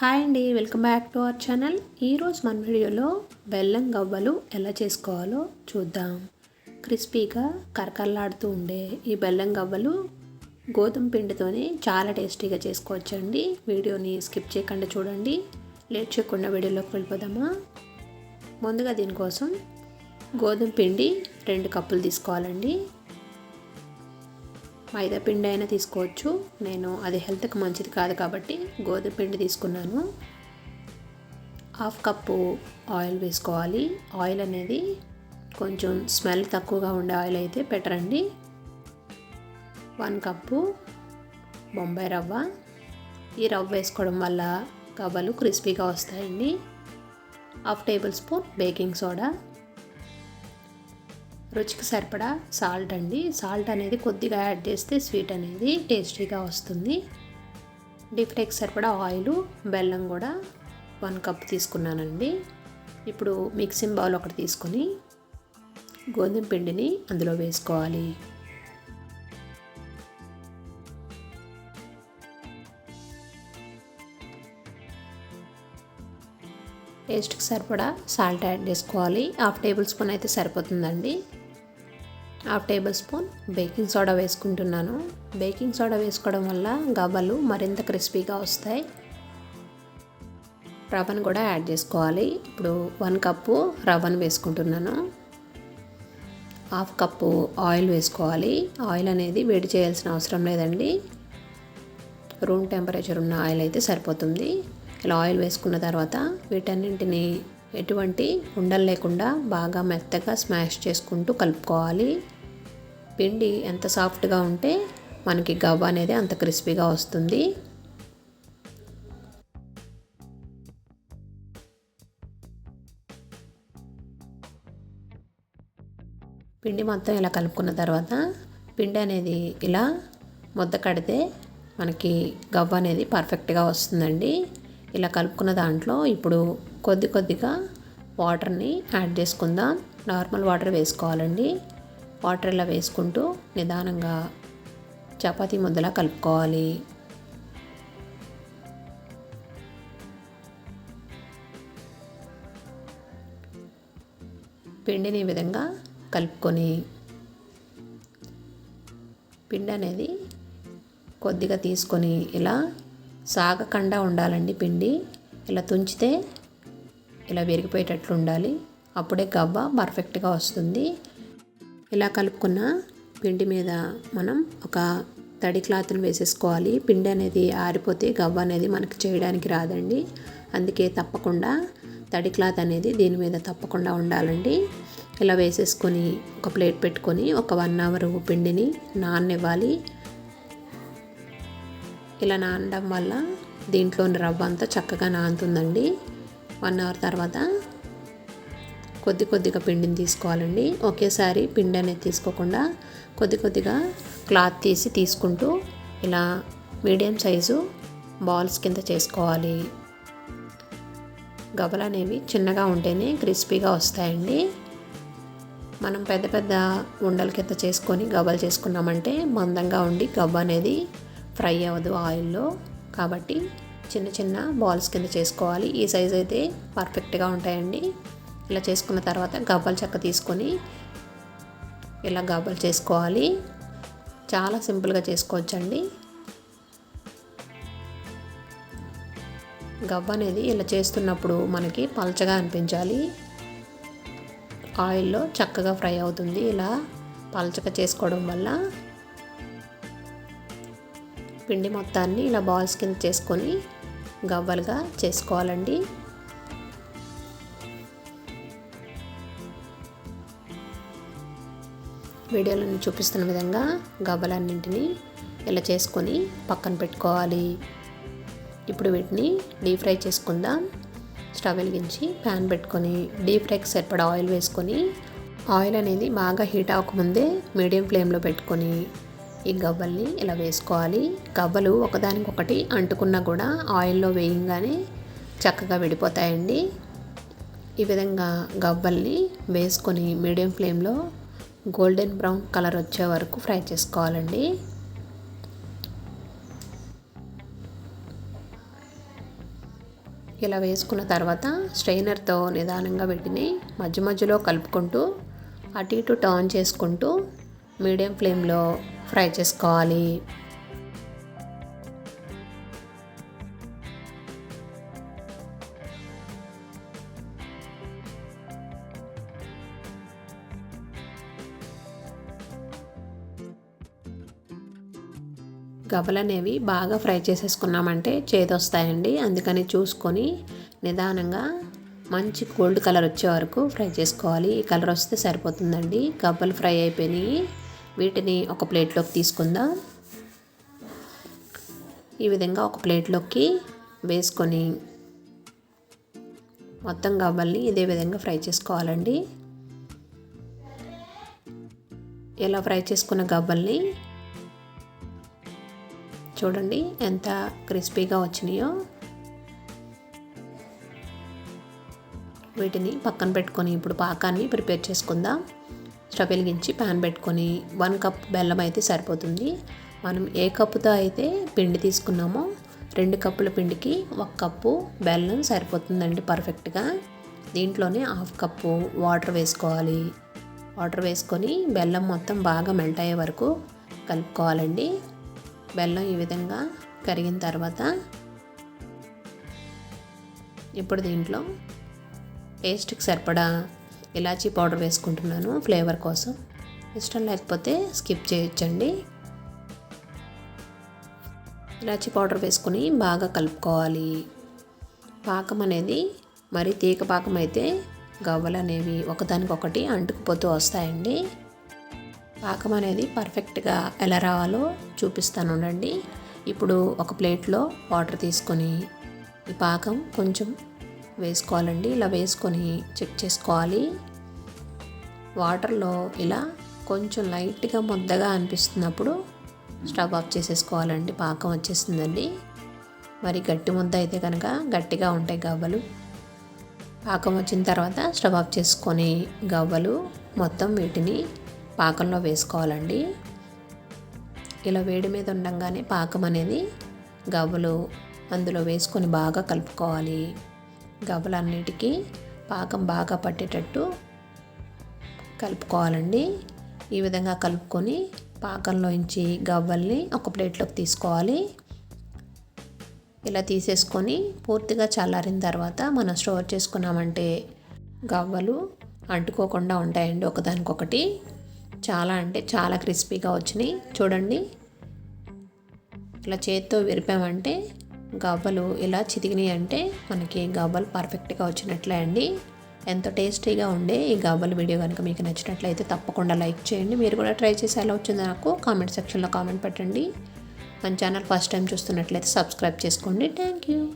Hi అండి welcome back to our channel. ఈరోజు మన వీడియోలో బెల్లం గవ్వలు ఎలా చేసుకోవాలో చూద్దాం. క్రిస్పీగా కరకల్లాడుతూ ఉండే ఈ బెల్లం గవ్వలు గోధుమ పిండితోనే చాలా టేస్టీగా చేసుకోవచ్చండి. వీడియోని స్కిప్ చేయకుండా చూడండి. లేట్ చేయకుండా వీడియోలోకి వెళ్ళిపోదామా? ముందుగా దీనికోసం గోధుమ పిండి రెండు కప్పులు తీసుకోవాలండి. మైదా పిండి అయినా తీసుకోవచ్చు. నేను అది హెల్త్కి మంచిది కాదు కాబట్టి గోధుమ పిండి తీసుకున్నాను. హాఫ్ కప్పు ఆయిల్ వేసుకోవాలి. ఆయిల్ అనేది కొంచెం స్మెల్ తక్కువగా ఉండే ఆయిల్ అయితే బెటర్ అండి వన్ కప్పు బొంబాయి రవ్వ. ఈ రవ్వ వేసుకోవడం వల్ల గవ్వలు క్రిస్పీగా వస్తాయండి. Half table spoon baking soda. రుచికి సరిపడా సాల్ట్ అండి. సాల్ట్ అనేది కొద్దిగా యాడ్ చేస్తే స్వీట్ అనేది టేస్టీగా వస్తుంది. డీప్ ఫ్రైకి సరిపడా ఆయిల్ బెల్లం కూడా వన్ కప్ తీసుకున్నానండి. ఇప్పుడు మిక్సింగ్ బౌల్ ఒకటి తీసుకొని గోధుమ పిండిని అందులో వేసుకోవాలి. టేస్ట్కి సరిపడా సాల్ట్ యాడ్ చేసుకోవాలి. హాఫ్ టేబుల్ స్పూన్ అయితే సరిపోతుందండి. Half table spoon baking soda వేసుకుంటున్నాను. బేకింగ్ సోడా వేసుకోవడం వల్ల గవ్వలు మరింత క్రిస్పీగా వస్తాయి. రవ్వను కూడా యాడ్ చేసుకోవాలి. ఇప్పుడు వన్ కప్పు రవ్వను వేసుకుంటున్నాను. హాఫ్ కప్పు ఆయిల్ వేసుకోవాలి. ఆయిల్ అనేది వేడి చేయాల్సిన అవసరం లేదండి. రూమ్ టెంపరేచర్ ఉన్న ఆయిల్ అయితే సరిపోతుంది. ఇలా ఆయిల్ వేసుకున్న తర్వాత వీటన్నింటిని ఎటువంటి ఉండలు లేకుండా బాగా మెత్తగా స్మాష్ చేసుకుంటూ కలుపుకోవాలి. పిండి ఎంత సాఫ్ట్గా ఉంటే మనకి గవ్వ అనేది అంత క్రిస్పీగా వస్తుంది. పిండి మొత్తం ఇలా కలుపుకున్న తర్వాత పిండి అనేది ఇలా ముద్ద కడితే మనకి గవ్వ అనేది పర్ఫెక్ట్గా వస్తుందండి. ఇలా కలుపుకున్న దాంట్లో ఇప్పుడు కొద్ది కొద్దిగా వాటర్ని యాడ్ చేసుకుందాం. నార్మల్ వాటర్ వేసుకోవాలండి. వాటర్ ఇలా వేసుకుంటూ నిదానంగా చపాతీ ముద్దలా కలుపుకోవాలి. పిండిని ఈ విధంగా కలుపుకొని పిండి అనేది కొద్దిగా తీసుకొని ఇలా సాగకుండా ఉండాలండి పిండి. ఇలా తుంచితే ఇలా విరిగిపోయేటట్లు ఉండాలి. అప్పుడే గవ్వ పర్ఫెక్ట్గా వస్తుంది. ఇలా కలుపుకున్న పిండి మీద మనం ఒక తడి క్లాత్ని వేసేసుకోవాలి. పిండి అనేది ఆరిపోతే గవ్వ అనేది మనకి చేయడానికి రాదండి. అందుకే తప్పకుండా తడి క్లాత్ అనేది దీని మీద తప్పకుండా ఉండాలండి. ఇలా వేసేసుకొని ఒక ప్లేట్ పెట్టుకొని ఒక వన్ అవర్ పిండిని నాననివ్వాలి. ఇలా నానడం వల్ల దీంట్లోని రవ్వ అంతా చక్కగా నానుతుందండి. వన్ అవర్ తర్వాత కొద్ది కొద్దిగా పిండిని తీసుకోవాలండి. ఒకేసారి పిండి అనేది తీసుకోకుండా కొద్ది కొద్దిగా క్లాత్ తీసి తీసుకుంటూ ఇలా మీడియం సైజు బాల్స్ కింద చేసుకోవాలి. గబలు అనేవి చిన్నగా ఉంటేనే క్రిస్పీగా వస్తాయండి. మనం పెద్ద పెద్ద ఉండల కింద చేసుకొని గబలు చేసుకున్నామంటే మందంగా ఉండి గవ్వ అనేది ఫ్రై అవ్వదు ఆయిల్లో. కాబట్టి చిన్న చిన్న బాల్స్ కింద చేసుకోవాలి. ఈ సైజ్ అయితే పర్ఫెక్ట్గా ఉంటాయండి. ఇలా చేసుకున్న తర్వాత గవ్వలు చెక్క తీసుకొని ఇలా గవ్వలు చేసుకోవాలి. చాలా సింపుల్గా చేసుకోవచ్చండి. గవ్వ అనేది ఇలా చేస్తున్నప్పుడు మనకి పలచగా అనిపించాలి. ఆయిల్లో చక్కగా ఫ్రై అవుతుంది ఇలా పలచగా చేసుకోవడం వల్ల. పిండి మొత్తాన్ని ఇలా బాల్స్ కింద చేసుకొని గవ్వలుగా చేసుకోవాలండి. వీడియోలో చూపిస్తున్న విధంగా గబ్బలన్నింటినీ ఇలా చేసుకొని పక్కన పెట్టుకోవాలి. ఇప్పుడు వీటిని డీప్ ఫ్రై చేసుకుందాం. స్టవ్ వెలిగించి ప్యాన్ పెట్టుకొని డీప్ ఫ్రైకి సరిపడా ఆయిల్ వేసుకొని ఆయిల్ అనేది బాగా హీట్ అవ్వకముందే మీడియం ఫ్లేమ్లో పెట్టుకొని ఈ గవ్వల్ని ఇలా వేసుకోవాలి. గవ్వలు ఒకదానికొకటి అంటుకున్నా కూడా ఆయిల్లో వేయంగానే చక్కగా విడిపోతాయండి. ఈ విధంగా గవ్వల్ని వేసుకొని మీడియం ఫ్లేమ్లో గోల్డెన్ బ్రౌన్ కలర్ వచ్చే వరకు ఫ్రై చేసుకోవాలండి. ఇలా వేసుకున్న తర్వాత స్ట్రైనర్తో నిదానంగా వీటిని మధ్య మధ్యలో కలుపుకుంటూ అటు ఇటు టర్న్ చేసుకుంటూ మీడియం ఫ్లేమ్లో ఫ్రై చేసుకోవాలి. గవ్వలు అనేవి బాగా ఫ్రై చేసేసుకున్నామంటే చేదొస్తాయండి. అందుకని చూసుకొని నిదానంగా మంచి గోల్డ్ కలర్ వచ్చే వరకు ఫ్రై చేసుకోవాలి. ఈ కలర్ వస్తే సరిపోతుందండి. గవ్వలు ఫ్రై అయిపోయినాయి. వీటిని ఒక ప్లేట్లోకి తీసుకుందాం. ఈ విధంగా ఒక ప్లేట్లోకి వేసుకొని మొత్తం గవ్వల్ని ఇదే విధంగా ఫ్రై చేసుకోవాలండి. ఇలా ఫ్రై చేసుకున్న గవ్వల్ని చూడండి ఎంత క్రిస్పీగా వచ్చినాయో. వీటిని పక్కన పెట్టుకొని ఇప్పుడు పాకాన్ని ప్రిపేర్ చేసుకుందాం. స్టవ్ వెలిగించి ప్యాన్ పెట్టుకొని వన్ కప్ బెల్లం అయితే సరిపోతుంది. మనం ఏ కప్పుతో అయితే పిండి తీసుకున్నామో రెండు కప్పుల పిండికి ఒక కప్పు బెల్లం సరిపోతుందండి పర్ఫెక్ట్గా. దీంట్లోనే హాఫ్ కప్పు వాటర్ వేసుకోవాలి. వాటర్ వేసుకొని బెల్లం మొత్తం బాగా మెల్ట్ అయ్యే వరకు కలుపుకోవాలండి. బెల్లం ఈ విధంగా కరిగిన తర్వాత ఇప్పుడు దీంట్లో టేస్ట్కి సరిపడా ఇలాచీ పౌడర్ వేసుకుంటున్నాను ఫ్లేవర్ కోసం. ఇష్టం లేకపోతే స్కిప్ చేయొచ్చండి. ఇలాచీ పౌడర్ వేసుకుని బాగా కలుపుకోవాలి. పాకం అనేది మరి తీగ పాకం అయితే గవ్వలు అనేవి ఒకదానికొకటి అంటుకుపోతూ వస్తాయండి. పాకం అనేది పర్ఫెక్ట్గా ఎలా రావాలో చూపిస్తాను ఉండండి ఇప్పుడు ఒక ప్లేట్లో వాటర్ తీసుకొని ఈ పాకం కొంచెం వేసుకోవాలండి. ఇలా వేసుకొని చెక్ చేసుకోవాలి. వాటర్లో ఇలా కొంచెం లైట్గా ముద్దగా అనిపిస్తున్నప్పుడు స్టవ్ ఆఫ్ చేసేసుకోవాలండి. పాకం వచ్చేసిందండి. మరి గట్టి ముద్ద అయితే కనుక గట్టిగా ఉంటాయి గవ్వలు. పాకం వచ్చిన తర్వాత స్టవ్ ఆఫ్ చేసుకొని గవ్వలు మొత్తం వీటిని పాకంలో వేసుకోవాలండి. ఇలా వేడి మీద ఉండగానే పాకం అనేది గవ్వలు అందులో వేసుకొని బాగా కలుపుకోవాలి. గవ్వలన్నిటికీ పాకం బాగా పట్టేటట్టు కలుపుకోవాలండి. ఈ విధంగా కలుపుకొని పాకంలోంచి గవ్వల్ని ఒక ప్లేట్లోకి తీసుకోవాలి. ఇలా తీసేసుకొని పూర్తిగా చల్లారిన తర్వాత మనం స్టోర్ చేసుకున్నామంటే గవ్వలు అంటుకోకుండా ఉంటాయండి ఒకదానికొకటి. చాలా అంటే చాలా క్రిస్పీగా వచ్చినాయి. చూడండి. ఇలా చేత్తో విరిపామంటే గవ్వలు ఇలా చితికినాయి అంటే మనకి గవ్వలు పర్ఫెక్ట్గా వచ్చినట్లే అండి. ఎంతో టేస్టీగా ఉండే ఈ గవ్వల వీడియో కనుక మీకు నచ్చినట్లయితే తప్పకుండా లైక్ చేయండి. మీరు కూడా ట్రై చేసి ఎలా వచ్చిందో నాకు కామెంట్ సెక్షన్లో కామెంట్ పెట్టండి. మన ఛానల్ ఫస్ట్ టైం చూస్తున్నట్లయితే సబ్స్క్రైబ్ చేసుకోండి. Thank you.